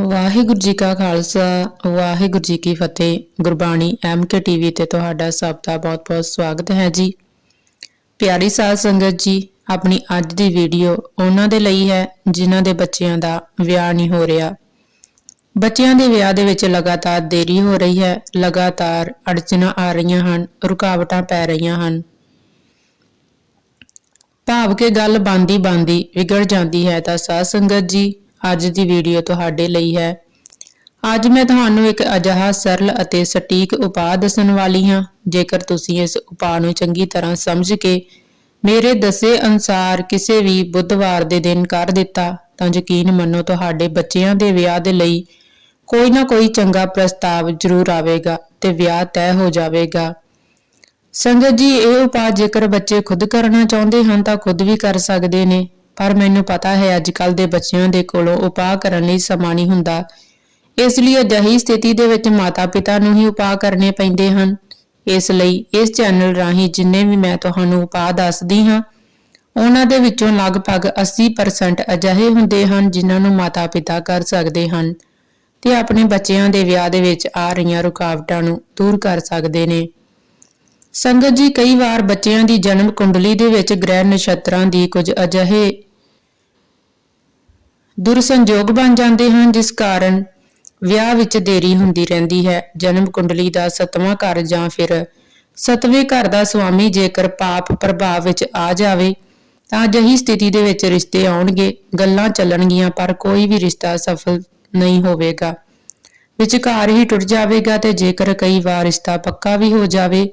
ਵਾਹਿਗੁਰੂ ਜੀ ਕਾ ਖਾਲਸਾ, ਵਾਹਿਗੁਰੂ ਜੀ ਕੀ ਫਤਿਹ। Gurbani MK TV ਤੇ ਤੁਹਾਡਾ ਸਭ ਦਾ ਬਹੁਤ-ਬਹੁਤ ਸਵਾਗਤ ਹੈ ਜੀ। ਪਿਆਰੀ ਸਾਧ ਸੰਗਤ ਜੀ, ਆਪਣੀ ਅੱਜ ਦੀ ਵੀਡੀਓ ਉਹਨਾਂ ਦੇ ਲਈ ਹੈ, ਜਿਨ੍ਹਾਂ ਦੇ ਬੱਚਿਆਂ ਦਾ ਵਿਆਹ ਨਹੀਂ ਹੋ ਰਿਹਾ। ਬੱਚਿਆਂ ਦੇ ਵਿਆਹ ਦੇ ਵਿੱਚ ਲਗਾਤਾਰ ਦੇਰੀ ਹੋ ਰਹੀ ਹੈ, ਲਗਾਤਾਰ ਅੜਚਨਾਂ ਆ ਰਹੀਆਂ ਹਨ, ਰੁਕਾਵਟਾਂ ਪੈ ਰਹੀਆਂ ਹਨ। ਭਾਵ ਕੇ ਗੱਲ ਬਾਂਦੀ ਬਾਂਦੀ ਵਿਗੜ ਜਾਂਦੀ ਹੈ ਤਾਂ ਸਾਧ ਸੰਗਤ ਜੀ ਅੱਜ ਦੀ ਵੀਡੀਓ ਤੁਹਾਡੇ ਲਈ ਹੈ। ਅੱਜ ਮੈਂ ਤੁਹਾਨੂੰ ਇੱਕ ਅਜਿਹਾ ਸਰਲ ਅਤੇ ਸਟੀਕ ਉਪਾਅ ਦੱਸਣ ਵਾਲੀ ਹਾਂ। ਜੇਕਰ ਤੁਸੀਂ ਇਸ ਉਪਾਅ ਨੂੰ ਚੰਗੀ ਤਰ੍ਹਾਂ ਸਮਝ ਕੇ ਮੇਰੇ ਦੱਸੇ ਅਨੁਸਾਰ ਕਿਸੇ ਵੀ ਬੁੱਧਵਾਰ ਦੇ ਦਿਨ ਕਰ ਦਿੱਤਾ, ਤਾਂ ਯਕੀਨ ਮੰਨੋ ਤੁਹਾਡੇ ਬੱਚਿਆਂ ਦੇ ਵਿਆਹ ਦੇ ਲਈ ਕੋਈ ਨਾ ਕੋਈ ਚੰਗਾ ਪ੍ਰਸਤਾਵ ਜ਼ਰੂਰ ਆਵੇਗਾ ਤੇ ਵਿਆਹ ਤੈਅ ਹੋ ਜਾਵੇਗਾ। ਸੰਗਤ ਜੀ, ਇਹ ਉਪਾਅ ਜੇਕਰ ਬੱਚੇ ਖੁਦ ਕਰਨਾ ਚਾਹੁੰਦੇ ਹਨ, ਤਾਂ ਖੁਦ ਵੀ ਕਰ ਸਕਦੇ ਨੇ। ਪਰ ਮੈਨੂੰ ਪਤਾ ਹੈ ਅੱਜ ਕੱਲ ਦੇ ਬੱਚਿਆਂ ਦੇ ਕੋਲੋਂ ਉਪਾਅ ਕਰਨ ਲਈ ਸਮਾਂ ਨਹੀਂ ਹੁੰਦਾ। ਇਸ ਲਈ ਅਜਿਹੀ ਸਥਿਤੀ ਦੇ ਵਿੱਚ ਮਾਤਾ-ਪਿਤਾ ਨੂੰ ਹੀ ਉਪਾਅ ਕਰਨੇ ਪੈਂਦੇ ਹਨ। ਇਸ ਲਈ ਇਸ ਚੈਨਲ ਰਾਹੀਂ ਜਿੰਨੇ ਵੀ ਮੈਂ ਤੁਹਾਨੂੰ ਉਪਾਅ ਦੱਸਦੀ ਹਾਂ, ਉਹਨਾਂ ਦੇ ਵਿੱਚੋਂ ਲਗਭਗ 80% ਅਜਿਹੇ ਹੁੰਦੇ ਹਨ ਜਿਨ੍ਹਾਂ ਨੂੰ ਮਾਤਾ-ਪਿਤਾ ਕਰ ਸਕਦੇ ਹਨ ਤੇ ਆਪਣੇ ਬੱਚਿਆਂ ਦੇ ਵਿਆਹ ਦੇ ਵਿੱਚ ਆ ਰਹੀਆਂ ਰੁਕਾਵਟਾਂ ਨੂੰ ਦੂਰ ਕਰ ਸਕਦੇ ਨੇ। ਸੰਗਤ ਜੀ, ਕਈ ਵਾਰ ਬੱਚਿਆਂ ਦੀ ਜਨਮ ਕੁੰਡਲੀ ਦੇ ਵਿੱਚ ਗ੍ਰਹਿ ਨਛੱਤਰਾਂ ਦੀ ਕੁਝ ਅਜਿਹੇ ਦੁਰਸੰਜੋਗ ਬਣ ਜਾਂਦੇ ਹਨ, ਜਿਸ ਕਾਰਨ ਵਿਆਹ ਵਿੱਚ ਦੇਰੀ ਹੁੰਦੀ ਰਹਿੰਦੀ ਹੈ। ਜਨਮ ਕੁੰਡਲੀ ਦਾ ਸਤਵਾਂ ਘਰ ਜਾਂ ਫਿਰ ਸਤਵੇਂ ਘਰ ਦਾ ਸੁਆਮੀ ਜੇਕਰ ਪਾਪ ਪ੍ਰਭਾਵ ਵਿੱਚ ਆ ਜਾਵੇ, ਤਾਂ ਅਜਿਹੀ ਸਥਿਤੀ ਦੇ ਵਿੱਚ ਰਿਸ਼ਤੇ ਆਉਣਗੇ, ਗੱਲਾਂ ਚੱਲਣਗੀਆਂ, ਪਰ ਕੋਈ ਵੀ ਰਿਸ਼ਤਾ ਸਫਲ ਨਹੀਂ ਹੋਵੇਗਾ। ਵਿਚਕਾਰ ਹੀ ਟੁੱਟ ਜਾਵੇਗਾ ਤੇ ਜੇਕਰ ਕਈ ਵਾਰ ਰਿਸ਼ਤਾ ਪੱਕਾ ਵੀ ਹੋ ਜਾਵੇ,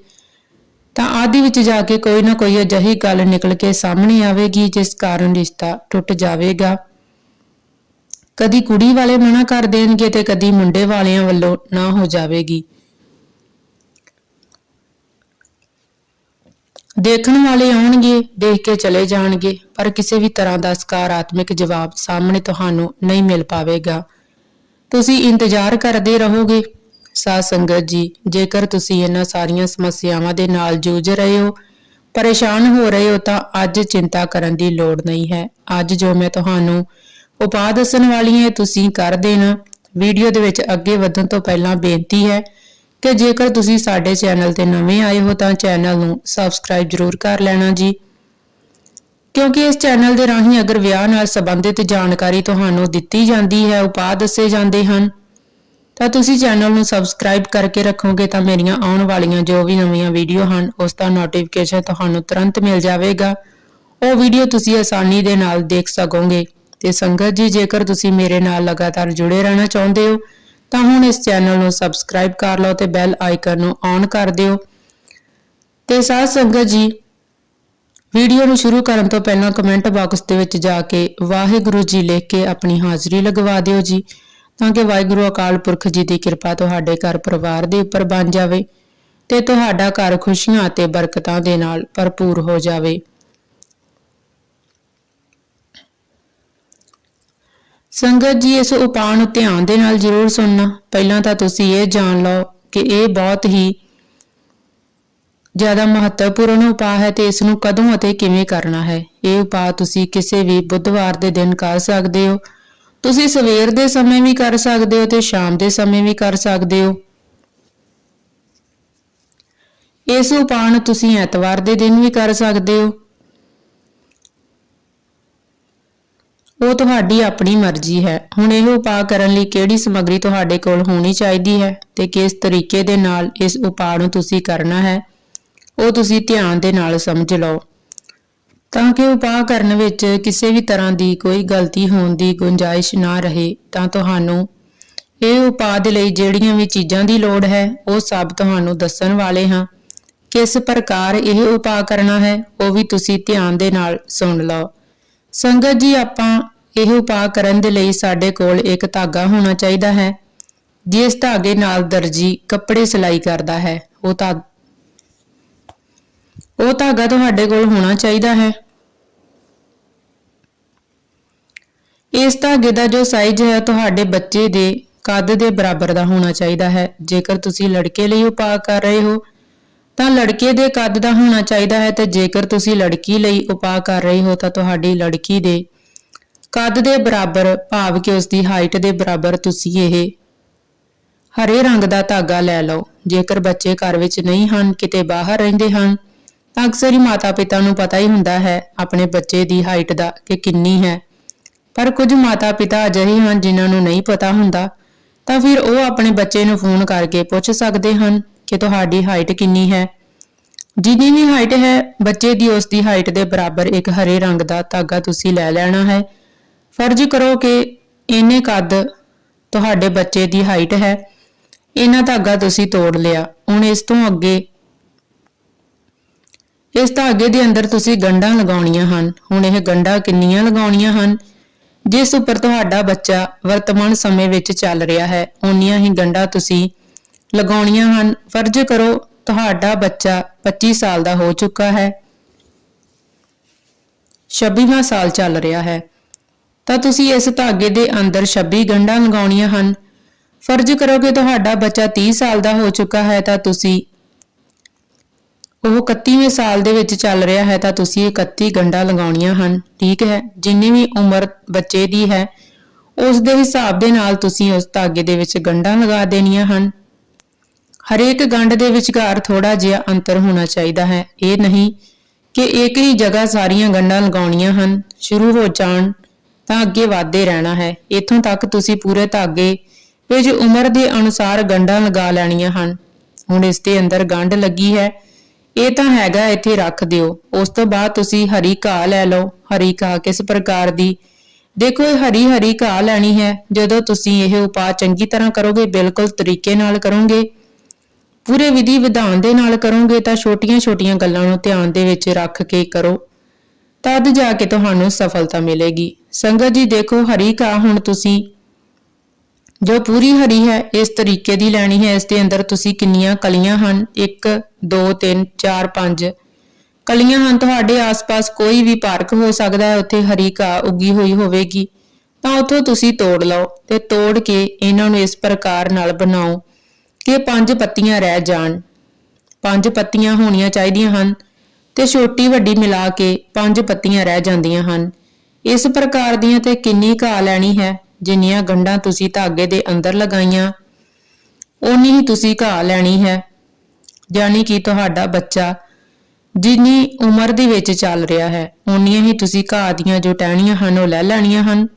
ਤਾਂ ਆਦਿ ਵਿੱਚ ਜਾ ਕੇ ਕੋਈ ਨਾ ਕੋਈ ਅਜਿਹੀ ਗੱਲ ਨਿਕਲ ਕੇ ਸਾਹਮਣੇ ਆਵੇਗੀ, ਜਿਸ ਕਾਰਨ ਰਿਸ਼ਤਾ ਟੁੱਟ ਜਾਵੇਗਾ। ਕਦੀ ਕੁੜੀ ਵਾਲੇ ਮਨਾ ਕਰ ਦੇਣਗੇ ਤੇ ਕਦੀ ਮੁੰਡੇ ਵਾਲਿਆਂ ਵੱਲੋਂ ਨਾ ਹੋ ਜਾਵੇਗੀ। ਦੇਖਣ ਵਾਲੇ ਆਉਣਗੇ, ਦੇਖ ਕੇ ਚਲੇ ਜਾਣਗੇ, ਪਰ ਕਿਸੇ ਵੀ ਤਰ੍ਹਾਂ ਦਾ ਸਕਾਰਾਤਮਕ ਜਵਾਬ ਸਾਹਮਣੇ ਤੁਹਾਨੂੰ ਨਹੀਂ ਮਿਲ ਪਾਵੇਗਾ। ਤੁਸੀਂ ਇੰਤਜ਼ਾਰ ਕਰਦੇ ਰਹੋਗੇ। ਸਾਧ ਸੰਗਤ ਜੀ, ਜੇਕਰ ਤੁਸੀਂ ਇਹਨਾਂ ਸਾਰੀਆਂ ਸਮੱਸਿਆਵਾਂ ਦੇ ਨਾਲ ਜੂਝ ਰਹੇ ਹੋ, ਪਰੇਸ਼ਾਨ ਹੋ ਰਹੇ ਹੋ, ਤਾਂ ਅੱਜ ਚਿੰਤਾ ਕਰਨ ਦੀ ਲੋੜ ਨਹੀਂ ਹੈ। ਅੱਜ ਜੋ ਮੈਂ ਤੁਹਾਨੂੰ ਉਪਾਅ ਦੱਸਣ ਵਾਲੀਆਂ ਤੁਸੀਂ ਕਰ ਦੇਣਾ। ਵੀਡੀਓ ਦੇ ਵਿੱਚ ਅੱਗੇ ਵਧਣ ਤੋਂ ਪਹਿਲਾਂ ਬੇਨਤੀ ਹੈ ਕਿ ਜੇਕਰ ਤੁਸੀਂ ਸਾਡੇ ਚੈਨਲ ਤੇ ਨਵੇਂ ਆਏ ਹੋ ਤਾਂ ਚੈਨਲ ਨੂੰ ਸਬਸਕ੍ਰਾਈਬ ਜ਼ਰੂਰ ਕਰ ਲੈਣਾ ਜੀ। ਕਿਉਂਕਿ ਇਸ ਚੈਨਲ ਦੇ ਰਾਹੀਂ ਅਗਰ ਵਿਆਹ ਨਾਲ ਸੰਬੰਧਿਤ ਜਾਣਕਾਰੀ ਤੁਹਾਨੂੰ ਦਿੱਤੀ ਜਾਂਦੀ ਹੈ, ਉਪਾਅ ਦੱਸੇ ਜਾਂਦੇ ਹਨ, ਤਾਂ ਤੁਸੀਂ ਚੈਨਲ ਨੂੰ ਸਬਸਕ੍ਰਾਈਬ ਕਰਕੇ ਰੱਖੋਗੇ ਤਾਂ ਮੇਰੀਆਂ ਆਉਣ ਵਾਲੀਆਂ ਜੋ ਵੀ ਨਵੀਆਂ ਵੀਡੀਓ ਹਨ, ਉਸ ਦਾ ਨੋਟੀਫਿਕੇਸ਼ਨ ਤੁਹਾਨੂੰ ਤੁਰੰਤ ਮਿਲ ਜਾਵੇਗਾ। ਉਹ ਵੀਡੀਓ ਤੁਸੀਂ ਆਸਾਨੀ ਦੇ ਨਾਲ ਦੇਖ ਸਕੋਗੇ। ਤੇ ਸੰਗਤ ਜੀ, ਜੇਕਰ ਤੁਸੀਂ ਮੇਰੇ ਨਾਲ ਲਗਾਤਾਰ ਜੁੜੇ ਰਹਿਣਾ ਚਾਹੁੰਦੇ ਹੋ, ਤਾਂ ਹੁਣ ਇਸ ਚੈਨਲ ਨੂੰ ਸਬਸਕ੍ਰਾਈਬ ਕਰ ਲਓ ਤੇ ਬੈਲ ਆਈਕਨ ਨੂੰ ਔਨ ਕਰ ਦਿਓ। ਤੇ ਸਾਧ ਸੰਗਤ ਜੀ, ਵੀਡੀਓ ਨੂੰ ਸ਼ੁਰੂ ਕਰਨ ਤੋਂ ਪਹਿਲਾਂ ਕਮੈਂਟ ਬਾਕਸ ਦੇ ਵਿੱਚ ਜਾ ਕੇ ਵਾਹਿਗੁਰੂ ਜੀ ਲਿਖ ਕੇ ਆਪਣੀ ਹਾਜ਼ਰੀ ਲਗਵਾ ਦਿਓ ਜੀ, ਤਾਂ ਕਿ ਵਾਹਿਗੁਰੂ ਅਕਾਲ ਪੁਰਖ ਜੀ ਦੀ ਕਿਰਪਾ ਤੁਹਾਡੇ ਘਰ ਪਰਿਵਾਰ ਦੇ ਉੱਪਰ ਬਣ ਜਾਵੇ ਤੇ ਤੁਹਾਡਾ ਘਰ ਖੁਸ਼ੀਆਂ ਅਤੇ ਬਰਕਤਾਂ ਦੇ ਨਾਲ ਭਰਪੂਰ ਹੋ ਜਾਵੇ। ਸੰਗਤ ਜੀ, ਇਸ ਉਪਾਅ ਨੂੰ ਧਿਆਨ ਦੇ ਨਾਲ ਜ਼ਰੂਰ ਸੁਣਨਾ। ਪਹਿਲਾਂ ਤਾਂ ਤੁਸੀਂ ਇਹ ਜਾਣ ਲਓ ਕਿ ਇਹ ਬਹੁਤ ਹੀ ਜ਼ਿਆਦਾ ਮਹੱਤਵਪੂਰਨ ਉਪਾਅ ਹੈ ਤੇ ਇਸ ਨੂੰ ਕਦੋਂ ਅਤੇ ਕਿਵੇਂ ਕਰਨਾ ਹੈ। ਇਹ ਉਪਾਅ ਤੁਸੀਂ ਕਿਸੇ ਵੀ ਬੁੱਧਵਾਰ ਦੇ ਦਿਨ ਕਰ ਸਕਦੇ ਹੋ। ਤੁਸੀਂ ਸਵੇਰ ਦੇ ਸਮੇਂ ਵੀ ਕਰ ਸਕਦੇ ਹੋ ਤੇ ਸ਼ਾਮ ਦੇ ਸਮੇਂ ਵੀ ਕਰ ਸਕਦੇ ਹੋ। ਇਸ ਉਪਾਅ ਨੂੰ ਤੁਸੀਂ ਐਤਵਾਰ ਦੇ ਦਿਨ ਵੀ ਕਰ ਸਕਦੇ ਹੋ। ਉਹ ਤੁਹਾਡੀ ਆਪਣੀ ਮਰਜ਼ੀ ਹੈ। ਹੁਣ ਇਹ ਉਪਾਅ ਕਰਨ ਲਈ ਕਿਹੜੀ ਸਮੱਗਰੀ ਤੁਹਾਡੇ ਕੋਲ ਹੋਣੀ ਚਾਹੀਦੀ ਹੈ ਤੇ ਕਿਸ ਤਰੀਕੇ ਦੇ ਨਾਲ ਇਸ ਉਪਾਅ ਨੂੰ ਤੁਸੀਂ ਕਰਨਾ ਹੈ, ਉਹ ਤੁਸੀਂ ਧਿਆਨ ਦੇ ਨਾਲ ਸਮਝ ਲਓ। ਤਾਂ ਕਿ ਉਪਾਅ ਕਰਨ ਵਿੱਚ ਕਿਸੇ ਵੀ ਤਰ੍ਹਾਂ ਦੀ ਕੋਈ ਗਲਤੀ ਹੋਣ ਦੀ ਗੁੰਜਾਇਸ਼ ਨਾ ਰਹੇ, ਤਾਂ ਤੁਹਾਨੂੰ ਇਹ ਉਪਾਅ ਦੇ ਲਈ ਜਿਹੜੀਆਂ ਵੀ ਚੀਜ਼ਾਂ ਦੀ ਲੋੜ ਹੈ, ਉਹ ਸਭ ਤੁਹਾਨੂੰ ਦੱਸਣ ਵਾਲੇ ਹਾਂ। ਕਿਸ ਪ੍ਰਕਾਰ ਇਹ ਉਪਾਅ ਕਰਨਾ ਹੈ, ਉਹ ਵੀ ਤੁਸੀਂ ਧਿਆਨ ਦੇ ਨਾਲ ਸੁਣ ਲਓ। ਸੰਗਤ ਜੀ, ਆਪਾਂ ਇਹ ਉਪਾਅ ਕਰਨ ਦੇ ਲਈ ਸਾਡੇ ਕੋਲ ਇੱਕ ਧਾਗਾ ਹੋਣਾ ਚਾਹੀਦਾ ਹੈ ਜਿਸ ਧਾਗੇ ਨਾਲ ਦਰਜੀ ਕੱਪੜੇ ਸਿਲਾਈ ਕਰਦਾ ਹੈ। ਉਹ ਤਾਂ ਉਹ ਧਾਗਾ ਤੁਹਾਡੇ ਕੋਲ ਹੋਣਾ ਚਾਹੀਦਾ ਹੈ। ਇਸ ਧਾਗੇ ਦਾ ਜੋ ਸਾਈਜ਼ ਹੈ, ਤੁਹਾਡੇ ਬੱਚੇ ਦੇ ਕੱਦ ਦੇ ਬਰਾਬਰ ਦਾ ਹੋਣਾ ਚਾਹੀਦਾ ਹੈ। ਜੇਕਰ ਤੁਸੀਂ ਲੜਕੇ ਲਈ ਉਪਾਅ ਕਰ ਰਹੇ ਹੋ, ਤਾਂ ਲੜਕੇ ਦੇ ਕੱਦ ਦਾ ਹੋਣਾ ਚਾਹੀਦਾ ਹੈ ਤੇ ਜੇਕਰ ਤੁਸੀਂ ਲੜਕੀ ਲਈ ਉਪਾਅ ਕਰ ਰਹੇ ਹੋ, ਤਾਂ ਤੁਹਾਡੀ ਲੜਕੀ ਦੇ ਕੱਦ ਦੇ ਬਰਾਬਰ ਭਾਵ ਕਿ ਉਸ ਦੀ ਹਾਈਟ ਦੇ ਬਰਾਬਰ ਤੁਸੀਂ ਇਹ ਹਰੇ ਰੰਗ ਦਾ ਧਾਗਾ ਲੈ ਲਓ। ਜੇਕਰ ਬੱਚੇ ਘਰ ਵਿੱਚ ਨਹੀਂ ਹਨ, ਕਿਤੇ ਬਾਹਰ ਰਹਿੰਦੇ ਹਨ, ਤਾਂ ਅਕਸਰ ਹੀ ਮਾਤਾ-ਪਿਤਾ ਨੂੰ ਪਤਾ ਹੀ ਹੁੰਦਾ ਹੈ ਆਪਣੇ ਬੱਚੇ ਦੀ ਹਾਈਟ ਦਾ ਕਿ ਕਿੰਨੀ ਹੈ। ਪਰ ਕੁਝ ਮਾਤਾ-ਪਿਤਾ ਅਜਿਹੇ ਹਨ ਜਿਨ੍ਹਾਂ ਨੂੰ ਨਹੀਂ ਪਤਾ ਹੁੰਦਾ, ਤਾਂ ਫਿਰ ਉਹ ਆਪਣੇ ਬੱਚੇ ਨੂੰ ਫੋਨ ਕਰਕੇ ਪੁੱਛ ਸਕਦੇ ਹਨ ਕਿ ਤੁਹਾਡੀ ਹਾਈਟ ਕਿੰਨੀ ਹੈ। ਜਿੰਨੀ ਵੀ ਹਾਈਟ ਹੈ, ਬੱਚੇ ਦੀ ਉਸ ਦੀ ਹਾਈਟ ਦੇ ਬਰਾਬਰ ਇੱਕ ਹਰੇ ਰੰਗ ਦਾ ਧਾਗਾ ਤੁਸੀਂ ਲੈ ਲੈਣਾ ਹੈ। ਫਰਜ਼ ਕਰੋ ਕਿ ਇਹਨੇ ਕੱਦ ਤੁਹਾਡੇ ਬੱਚੇ ਦੀ ਹਾਈਟ ਹੈ। ਇਹਨਾਂ ਧਾਗਾ ਤੁਸੀਂ ਤੋੜ ਲਿਆ। ਹੁਣ ਇਸ ਤੋਂ ਅੱਗੇ, ਇਸ ਧਾਗੇ ਦੇ ਅੰਦਰ ਤੁਸੀਂ ਗੰਢਾਂ ਲਗਾਉਣੀਆਂ ਹਨ। ਹੁਣ ਇਹ ਗੰਢਾਂ ਕਿੰਨੀਆਂ ਲਗਾਉਣੀਆਂ ਹਨ? ਜਿਸ ਉੱਪਰ ਤੁਹਾਡਾ ਬੱਚਾ ਵਰਤਮਾਨ ਸਮੇਂ ਵਿੱਚ ਚੱਲ ਰਿਹਾ ਹੈ, ਓਨੀਆਂ ਹੀ ਗੰਢਾਂ ਤੁਸੀਂ ਲਗਾਉਣੀਆਂ ਹਨ। ਫਰਜ਼ ਕਰੋ, ਤੁਹਾਡਾ ਬੱਚਾ 25 ਸਾਲ ਦਾ ਹੋ ਚੁੱਕਾ ਹੈ। 26ਵਾਂ ਸਾਲ ਚੱਲ ਰਿਹਾ ਹੈ। ਤਾਂ ਤੁਸੀਂ ਇਸ ਧਾਗੇ ਦੇ ਅੰਦਰ 26 ਗੰਢਾਂ ਲਗਾਉਣੀਆਂ ਹਨ। ਫਰਜ਼ ਕਰੋ ਕਿ ਤੁਹਾਡਾ ਬੱਚਾ 30 ਸਾਲ ਦਾ ਹੋ ਚੁੱਕਾ ਹੈ ਤਾਂ ਤੁਸੀਂ ਉਹ 31ਵੇਂ ਸਾਲ ਦੇ ਵਿੱਚ ਚੱਲ ਰਿਹਾ ਹੈ ਤਾਂ ਤੁਸੀਂ 31 ਗੰਢਾਂ ਲਗਾਉਣੀਆਂ ਹਨ। ਠੀਕ ਹੈ, ਜਿੰਨੀ ਵੀ ਉਮਰ ਬੱਚੇ ਦੀ ਹੈ, ਉਸ ਦੇ ਹਿਸਾਬ ਦੇ ਨਾਲ ਤੁਸੀਂ ਉਸ ਧਾਗੇ ਦੇ ਵਿੱਚ ਗੰਢਾਂ ਲਗਾ ਦੇਣੀਆਂ ਹਨ। ਹਰੇਕ ਗੰਢ ਦੇ ਵਿਚਕਾਰ ਥੋੜਾ ਜਿਹਾ ਅੰਤਰ ਹੋਣਾ ਚਾਹੀਦਾ ਹੈ। ਇਹ ਨਹੀਂ ਕਿ ਇੱਕ ਹੀ ਜਗ੍ਹਾ ਸਾਰੀਆਂ ਗੰਢਾਂ ਲਗਾਉਣੀਆਂ ਹਨ। ਸ਼ੁਰੂ ਹੋ ਜਾਣ। ਤਾਂ ਅੱਗੇ ਵਧਦੇ ਰਹਿਣਾ ਹੈ। ਇਥੋਂ ਤੱਕ ਤੁਸੀਂ ਪੂਰੇ ਧਾਗੇ ਵਿੱਚ ਉਮਰ ਦੇ ਅਨੁਸਾਰ ਗੰਢਾਂ ਲਗਾ ਲੈਣੀਆਂ ਹਨ। ਹੁਣ ਇਸ ਦੇ ਅੰਦਰ ਗੰਢ ਲੱਗੀ ਹੈ। ਇਹ ਤਾਂ ਹੈਗਾ ਇੱਥੇ ਰੱਖ ਦਿਓ। ਉਸ ਤੋਂ ਬਾਅਦ ਤੁਸੀਂ ਹਰੀ ਘਾਹ ਲੈ ਲਓ। ਹਰੀ ਘਾਹ ਕਿਸ ਪ੍ਰਕਾਰ ਦੀ? ਦੇਖੋ, ਇਹ ਹਰੀ ਹਰੀ ਘਾਹ ਲੈਣੀ ਹੈ। ਜਦੋਂ ਤੁਸੀਂ ਇਹ ਉਪਾਅ ਚੰਗੀ ਤਰ੍ਹਾਂ ਕਰੋਗੇ, ਬਿਲਕੁਲ ਤਰੀਕੇ ਨਾਲ ਕਰੋਗੇ, ਪੂਰੇ ਵਿਧੀ ਵਿਧਾਨ ਦੇ ਨਾਲ ਕਰੋਗੇ, ਤਾਂ ਛੋਟੀਆਂ-ਛੋਟੀਆਂ ਗੱਲਾਂ ਨੂੰ ਧਿਆਨ ਦੇ ਵਿੱਚ ਰੱਖ ਕੇ ਕਰੋ। ਤਦ ਜਾ ਕੇ ਤੁਹਾਨੂੰ ਸਫਲਤਾ ਮਿਲੇਗੀ। ਸੰਗਤ ਜੀ ਦੇਖੋ, ਹਰੀ ਘਾਹ ਹੁਣ ਤੁਸੀਂ। ਜੋ ਪੂਰੀ ਹਰੀ ਹੈ, ਇਸ ਤਰੀਕੇ ਦੀ ਲੈਣੀ ਹੈ। ਇਸ ਦੇ ਅੰਦਰ ਤੁਸੀਂ ਕਿੰਨੀਆਂ ਕਲੀਆਂ ਹਨ? 1 2 3 4 5 ਕਲੀਆਂ ਹਨ, ਤੁਹਾਡੇ ਆਸ-ਪਾਸ ਕੋਈ ਵੀ ਪਾਰਕ ਹੋ ਸਕਦਾ ਹੈ, ਉੱਥੇ ਹਰੀ ਘਾਹ ਉੱਗੀ ਹੋਈ ਹੋਵੇਗੀ। ਤਾਂ ਉੱਥੋਂ ਤੁਸੀਂ ਤੋੜ ਲਓ ਤੇ ਤੋੜ ਕੇ ਇਹਨਾਂ ਨੂੰ ਇਸ ਪ੍ਰਕਾਰ ਨਾਲ ਬਣਾਓ ਕਿ ਪੰਜ ਪੱਤੀਆਂ ਰਹਿ ਜਾਣ। ਪੰਜ ਪੱਤੀਆਂ ਹੋਣੀਆਂ ਚਾਹੀਦੀਆਂ ਹਨ ਤੇ ਛੋਟੀ ਵੱਡੀ ਮਿਲਾ ਕੇ ਪੰਜ ਪੱਤੀਆਂ ਰਹਿ ਜਾਂਦੀਆਂ ਹਨ। ਇਸ ਪ੍ਰਕਾਰ ਦੀਆਂ ਤੇ ਕਿੰਨੀ ਘਾਹ ਲੈਣੀ ਹੈ, ਜਿੰਨੀਆਂ ਗੰਢਾਂ ਤੁਸੀਂ ਧਾਗੇ ਦੇ ਅੰਦਰ ਲਗਾਈਆਂ? ਓਨੀ ਹੀ ਤੁਸੀਂ ਘਾਹ ਲੈਣੀ ਹੈ। ਯਾਨੀ ਕਿ ਤੁਹਾਡਾ ਬੱਚਾ ਜਿੰਨੀ ਉਮਰ ਦੇ ਵਿੱਚ ਚੱਲ ਰਿਹਾ ਹੈ, ਓਨੀਆਂ ਹੀ ਤੁਸੀਂ ਘਾਹ ਦੀਆਂ ਜੋ ਟਹਿਣੀਆਂ ਹਨ, ਉਹ ਲੈ ਲੈਣੀਆਂ ਹਨ।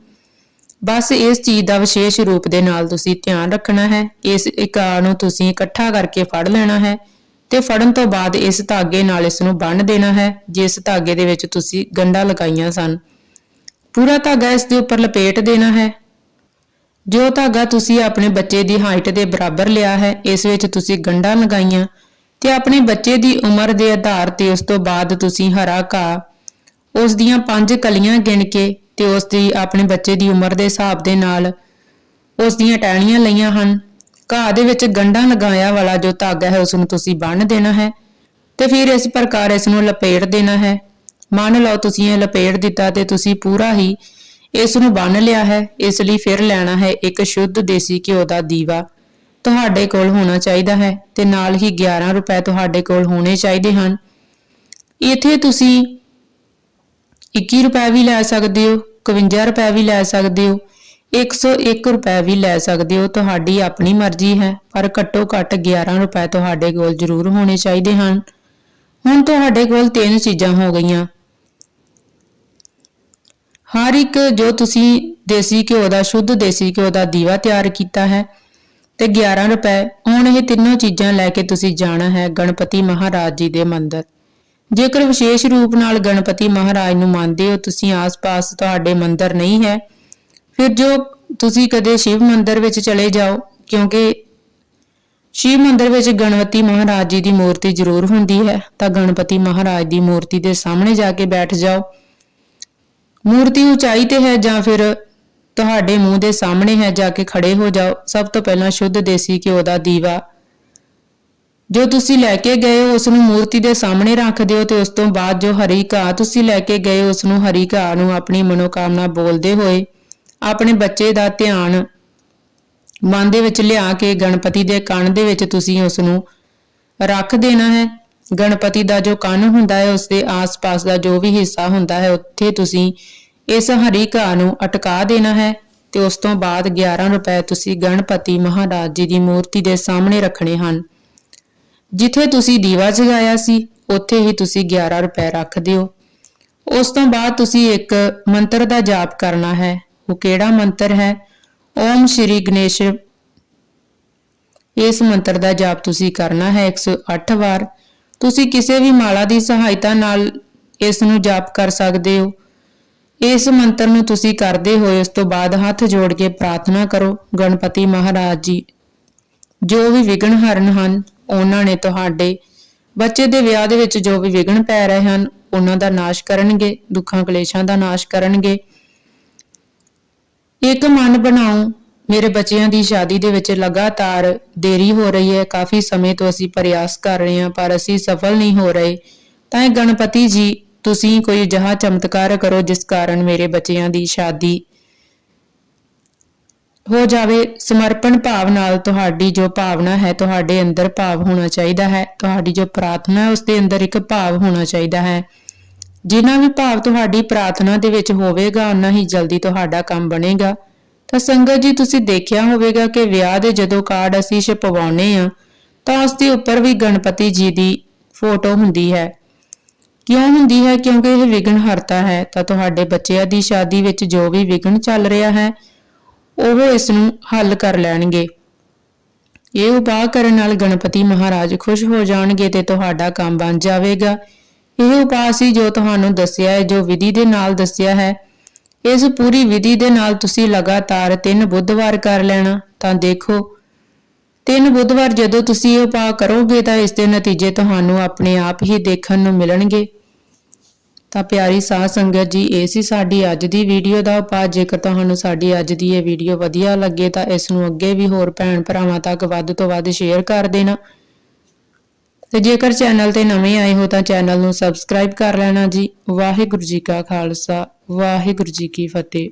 ਬਸ ਇਸ ਚੀਜ਼ ਦਾ ਵਿਸ਼ੇਸ਼ ਰੂਪ ਦੇ ਨਾਲ ਤੁਸੀਂ ਧਿਆਨ ਰੱਖਣਾ ਹੈ। ਇਸ ਇਕਾਅ ਨੂੰ ਤੁਸੀਂ ਇਕੱਠਾ ਕਰਕੇ ਫੜ ਲੈਣਾ ਹੈ ਤੇ ਫੜਨ ਤੋਂ ਬਾਅਦ ਇਸ ਧਾਗੇ ਨਾਲ ਇਸ ਨੂੰ ਬੰਨ੍ਹ ਦੇਣਾ ਹੈ, ਜਿਸ ਧਾਗੇ ਦੇ ਵਿੱਚ ਤੁਸੀਂ ਗੰਢਾਂ ਲਗਾਈਆਂ ਸਨ। ਪੂਰਾ ਧਾਗਾ ਇਸ ਦੇ ਉੱਪਰ ਲਪੇਟ ਦੇਣਾ ਹੈ। ਜੋ ਧਾਗਾ ਤੁਸੀਂ ਆਪਣੇ ਬੱਚੇ ਦੀ ਹਾਈਟ ਦੇ ਬਰਾਬਰ ਲਿਆ ਹੈ, ਇਸ ਵਿੱਚ ਤੁਸੀਂ ਗੰਢਾਂ ਲਗਾਈਆਂ ਤੇ ਆਪਣੇ ਬੱਚੇ ਦੀ ਉਮਰ ਦੇ ਆਧਾਰ ਤੇ ਉਸ ਤੋਂ ਬਾਅਦ ਤੁਸੀਂ ਹਰਾ ਘਾਹ, ਉਸ ਦੀਆਂ ਪੰਜ ਕਲੀਆਂ ਗਿਣ ਕੇ ਤੇ ਉਸ ਦੀ ਆਪਣੇ ਬੱਚੇ ਦੀ ਉਮਰ ਦੇ ਹਿਸਾਬ ਦੇ ਨਾਲ ਉਸ ਦੀਆਂ ਟਹਿਣੀਆਂ ਲਈਆਂ ਹਨ। ਘਾਹ ਦੇ ਵਿੱਚ ਗੰਢਾਂ ਲਗਾਇਆ ਵਾਲਾ ਜੋ ਧਾਗਾ ਹੈ, ਉਸ ਨੂੰ ਤੁਸੀਂ ਬੰਨ੍ਹ ਦੇਣਾ ਹੈ ਤੇ ਫਿਰ ਇਸ ਪ੍ਰਕਾਰ ਇਸ ਨੂੰ ਲਪੇਟ ਦੇਣਾ ਹੈ। ਮੰਨ ਲਓ ਤੁਸੀਂ ਇਹ ਲਪੇਟ ਦਿੱਤਾ ਤੇ ਤੁਸੀਂ ਪੂਰਾ ਹੀ ਇਸ ਨੂੰ ਬੰਨ ਲਿਆ ਹੈ, ਇਸ ਲਈ ਫਿਰ ਲੈਣਾ ਹੈ ਇੱਕ ਸ਼ੁੱਧ ਦੇਸੀ ਘਿਓ ਦਾ ਦੀਵਾ। ਤੁਹਾਡੇ ਕੋਲ ਹੋਣਾ ਚਾਹੀਦਾ ਹੈ ਤੇ ਨਾਲ ਹੀ 11 ਰੁਪਏ ਤੁਹਾਡੇ ਕੋਲ ਹੋਣੇ ਚਾਹੀਦੇ ਹਨ। ਇੱਥੇ ਤੁਸੀਂ 21 ਰੁਪਏ ਵੀ ਲੈ ਸਕਦੇ ਹੋ 51 ਰੁਪਏ ਵੀ ਲੈ ਸਕਦੇ ਹੋ 101 ਰੁਪਏ ਵੀ ਲੈ ਸਕਦੇ ਹੋ, ਤੁਹਾਡੀ ਆਪਣੀ ਮਰਜ਼ੀ ਹੈ, ਪਰ ਘੱਟੋ ਘੱਟ 11 ਰੁਪਏ ਤੁਹਾਡੇ ਕੋਲ ਜ਼ਰੂਰ ਹੋਣੇ ਚਾਹੀਦੇ ਹਨ। ਹੁਣ ਤੁਹਾਡੇ ਕੋਲ ਤਿੰਨ ਚੀਜ਼ਾਂ ਹੋ ਗਈਆਂ। ਹਰ ਇੱਕ ਜੋ ਤੁਸੀਂ ਦੇਸੀ ਘਿਓ ਦਾ, ਸ਼ੁੱਧ ਦੇਸੀ ਘਿਓ ਦਾ ਦੀਵਾ ਤਿਆਰ ਕੀਤਾ ਹੈ ਤੇ 11 ਰੁਪਏ, ਹੁਣ ਇਹ ਤਿੰਨੋਂ ਚੀਜ਼ਾਂ ਲੈ ਕੇ ਤੁਸੀਂ ਜਾਣਾ ਹੈ ਗਣਪਤੀ ਮਹਾਰਾਜ ਜੀ ਦੇ ਮੰਦਿਰ। ਜੇਕਰ ਵਿਸ਼ੇਸ਼ ਰੂਪ ਨਾਲ ਗਣਪਤੀ ਮਹਾਰਾਜ ਨੂੰ ਮੰਨਦੇ ਹੋ, ਤੁਸੀਂ ਆਸ-ਪਾਸ ਤੁਹਾਡੇ ਮੰਦਿਰ ਨਹੀਂ ਹੈ, ਫਿਰ ਜੋ ਤੁਸੀਂ ਕਦੇ ਸ਼ਿਵ ਮੰਦਿਰ ਵਿੱਚ ਚਲੇ ਜਾਓ, ਕਿਉਂਕਿ ਸ਼ਿਵ ਮੰਦਿਰ ਵਿੱਚ ਗਣਪਤੀ ਮਹਾਰਾਜ ਜੀ ਦੀ ਮੂਰਤੀ ਜ਼ਰੂਰ ਹੁੰਦੀ ਹੈ, ਤਾਂ ਗਣਪਤੀ ਮਹਾਰਾਜ ਦੀ ਮੂਰਤੀ ਦੇ ਸਾਹਮਣੇ ਜਾ ਕੇ ਬੈਠ ਜਾਓ। ਮੂਰਤੀ ਉਚਾਈ ਤੇ ਹੈ ਜਾਂ ਫਿਰ ਤੁਹਾਡੇ ਮੂੰਹ ਦੇ ਸਾਹਮਣੇ ਹੈ ਜਾ ਕੇ ਖੜੇ ਹੋ ਜਾਓ। ਸਭ ਤੋਂ ਪਹਿਲਾਂ ਸ਼ੁੱਧ ਦੇਸੀ ਘਿਓ ਦਾ ਦੀਵਾ। ਜੋ ਤੁਸੀਂ ਲੈ ਕੇ ਗਏ ਹੋ ਉਸ ਨੂੰ ਮੂਰਤੀ ਦੇ ਸਾਹਮਣੇ ਰੱਖ ਦਿਓ ਤੇ ਉਸ ਤੋਂ ਬਾਅਦ ਜੋ ਹਰੀ ਘਾਹ ਤੁਸੀਂ ਲੈ ਕੇ ਗਏ ਉਸ ਨੂੰ ਹਰੀ ਘਾਹ ਨੂੰ ਆਪਣੀ ਮਨੋਕਾਮਨਾ ਬੋਲਦੇ ਹੋਏ ਆਪਣੇ ਬੱਚੇ ਦਾ ਧਿਆਨ ਮਨ ਦੇ ਵਿੱਚ ਲਿਆ ਕੇ ਗਣਪਤੀ ਦੇ ਕੰਨ ਦੇ ਵਿੱਚ ਤੁਸੀਂ ਉਸ ਨੂੰ ਰੱਖ ਦੇਣਾ ਹੈ। ਗਣਪਤੀ ਦਾ ਜੋ ਕੰਨ ਹੁੰਦਾ ਹੈ, ਉਸ ਦੇ ਆਸ-ਪਾਸ ਦਾ ਜੋ ਵੀ ਹਿੱਸਾ ਹੁੰਦਾ ਹੈ, ਉੱਥੇ ਤੁਸੀਂ ਇਸ ਹਰੀ ਘਾਹ ਨੂੰ ਅਟਕਾ ਦੇਣਾ ਹੈ ਤੇ ਉਸ ਤੋਂ ਬਾਅਦ 11 ਰੁਪਏ ਤੁਸੀਂ ਗਣਪਤੀ ਮਹਾਰਾਜ ਜੀ ਦੀ ਮੂਰਤੀ ਦੇ ਸਾਹਮਣੇ ਰੱਖਣੇ ਹਨ। ਜਿੱਥੇ ਤੁਸੀਂ ਦੀਵਾ ਜਗਾਇਆ ਸੀ, ਉੱਥੇ ਹੀ ਤੁਸੀਂ 11 ਰੁਪਏ ਰੱਖ ਦਿਓ। ਉਸ ਤੋਂ ਬਾਅਦ ਤੁਸੀਂ ਇੱਕ ਮੰਤਰ ਦਾ ਜਾਪ ਕਰਨਾ ਹੈ। ਉਹ ਕਿਹੜਾ ਮੰਤਰ ਹੈ? ਓਮ ਸ਼੍ਰੀ ਗਣੇਸ਼। ਇਸ ਮੰਤਰ ਦਾ ਜਾਪ ਤੁਸੀਂ ਕਰਨਾ ਹੈ 108 ਵਾਰ। ਤੁਸੀਂ ਕਿਸੇ ਵੀ ਮਾਲਾ ਦੀ ਸਹਾਇਤਾ ਨਾਲ ਇਸ ਨੂੰ ਜਾਪ ਕਰ ਸਕਦੇ ਹੋ। ਇਸ ਮੰਤਰ ਨੂੰ ਤੁਸੀਂ ਕਰਦੇ ਹੋਏ ਉਸ ਤੋਂ ਬਾਅਦ ਹੱਥ ਜੋੜ ਕੇ ਪ੍ਰਾਰਥਨਾ ਕਰੋ, ਗਣਪਤੀ ਮਹਾਰਾਜ ਜੀ। ਜੋ ਵੀ ਵਿਘਨ ਹਰਨ ਹਨ, ਉਹਨਾਂ ਨੇ ਤੁਹਾਡੇ ਬੱਚੇ ਦੇ ਵਿਆਹ ਦੇ ਵਿੱਚ ਜੋ ਵੀ ਵਿਘਨ ਪੈ ਰਹੇ ਹਨ, ਉਹਨਾਂ ਦਾ ਨਾਸ਼ ਕਰਨਗੇ, ਦੁੱਖਾਂ ਕਲੇਸ਼ਾਂ ਦਾ ਨਾਸ਼ ਕਰਨਗੇ। ਇੱਕ ਮਨ ਬਣਾਓ ਮੇਰੇ ਬੱਚਿਆਂ ਦੀ ਸ਼ਾਦੀ ਦੇ ਵਿੱਚ ਲਗਾਤਾਰ ਦੇਰੀ ਹੋ ਰਹੀ ਹੈ। ਕਾਫੀ ਸਮੇਂ ਤੋਂ ਅਸੀਂ ਪ੍ਰਯਾਸ ਕਰ ਰਹੇ ਹਾਂ, ਪਰ ਅਸੀਂ ਸਫਲ ਨਹੀਂ ਹੋ ਰਹੇ। ਤਾਂ ਇਹ ਗਣਪਤੀ ਜੀ, ਤੁਸੀਂ ਕੋਈ ਅਜਿਹਾ ਚਮਤਕਾਰ ਕਰੋ ਜਿਸ ਕਾਰਨ ਮੇਰੇ ਬੱਚਿਆਂ ਦੀ ਸ਼ਾਦੀ ਹੋ ਜਾਵੇ। ਸਮਰਪਣ ਭਾਵ ਨਾਲ ਤੁਹਾਡੀ ਜੋ ਭਾਵਨਾ ਹੈ, ਤੁਹਾਡੇ ਅੰਦਰ ਭਾਵ ਹੋਣਾ ਚਾਹੀਦਾ ਹੈ। ਤੁਹਾਡੀ ਜੋ ਪ੍ਰਾਰਥਨਾ ਹੈ, ਉਸ ਦੇ ਅੰਦਰ ਇੱਕ ਭਾਵ ਹੋਣਾ ਚਾਹੀਦਾ ਹੈ। ਜਿੰਨਾ ਵੀ ਭਾਵ ਤੁਹਾਡੀ ਪ੍ਰਾਰਥਨਾ ਦੇ ਵਿੱਚ ਹੋਵੇਗਾ ਉਨਾ ਹੀ ਜਲਦੀ ਤੁਹਾਡਾ ਕੰਮ ਬਣੇਗਾ। ਤਾਂ ਸੰਗਤ ਜੀ, ਤੁਸੀਂ ਦੇਖਿਆ ਹੋਵੇਗਾ ਕਿ ਵਿਆਹ ਦੇ ਜਦੋਂ ਕਾਰਡ ਅਸੀਂ ਛਪਵਾਉਨੇ ਆ, ਤਾਂ ਉਸ ਦੇ ਉੱਪਰ ਵੀ ਗਣਪਤੀ ਜੀ ਦੀ ਫੋਟੋ ਹੁੰਦੀ ਹੈ। ਕਿਉਂ ਹੁੰਦੀ ਹੈ? ਕਿਉਂਕਿ ਇਹ ਵਿਘਨ ਹਰਤਾ ਹੈ, ਤਾਂ ਤੁਹਾਡੇ ਬੱਚਿਆਂ ਦੀ ਸ਼ਾਦੀ ਵਿੱਚ ਜੋ ਵੀ ਵਿਘਨ ਚੱਲ ਰਿਹਾ ਹੈ, ਉਹ ਇਸ ਨੂੰ ਹੱਲ ਕਰ ਲੈਣਗੇ। ਇਹ ਉਪਾਅ ਕਰਨ ਨਾਲ ਗਣਪਤੀ ਮਹਾਰਾਜ ਖੁਸ਼ ਹੋ ਜਾਣਗੇ ਤੇ ਤੁਹਾਡਾ ਕੰਮ ਬਣ ਜਾਵੇਗਾ। ਇਹ ਉਪਾਅ ਸੀ ਜੋ ਤੁਹਾਨੂੰ ਦੱਸਿਆ ਹੈ, ਜੋ ਵਿਧੀ ਦੇ ਨਾਲ ਦੱਸਿਆ ਹੈ ਇਸ ਪੂਰੀ ਵਿਧੀ ਦੇ ਨਾਲ ਤੁਸੀਂ ਲਗਾਤਾਰ ਤਿੰਨ ਬੁੱਧਵਾਰ ਕਰ ਲੈਣਾ, ਤਾਂ ਦੇਖੋ। ਤਿੰਨ ਬੁੱਧਵਾਰ ਜਦੋਂ ਤੁਸੀਂ ਇਹ ਉਪਾਅ ਕਰੋਗੇ, ਤਾਂ ਇਸ ਦੇ ਨਤੀਜੇ ਤੁਹਾਨੂੰ ਆਪਣੇ ਆਪ ਹੀ ਦੇਖਣ ਨੂੰ ਮਿਲਣਗੇ। ਤਾਂ ਪਿਆਰੀ ਸਾਧ ਸੰਗਤ ਜੀ, ਇਹ ਸੀ ਸਾਡੀ ਅੱਜ ਦੀ ਵੀਡੀਓ ਦਾ ਉਪਾਅ। ਜੇਕਰ ਤੁਹਾਨੂੰ ਸਾਡੀ ਅੱਜ ਦੀ ਇਹ ਵੀਡੀਓ ਵਧੀਆ ਲੱਗੇ, ਤਾਂ ਇਸ ਨੂੰ ਅੱਗੇ ਵੀ ਹੋਰ ਭੈਣ ਭਰਾਵਾਂ ਤੱਕ ਵੱਧ ਤੋਂ ਵੱਧ ਸ਼ੇਅਰ ਕਰ ਦੇਣਾ। ਤੇ ਜੇਕਰ ਚੈਨਲ ਤੇ ਨਵੇਂ ਆਏ ਹੋ ਤਾਂ ਚੈਨਲ ਨੂੰ ਸਬਸਕ੍ਰਾਈਬ ਕਰ ਲੈਣਾ ਜੀ। ਵਾਹਿਗੁਰੂ ਜੀ ਕਾ ਖਾਲਸਾ, ਵਾਹਿਗੁਰੂ ਜੀ ਕੀ ਫਤਿਹ।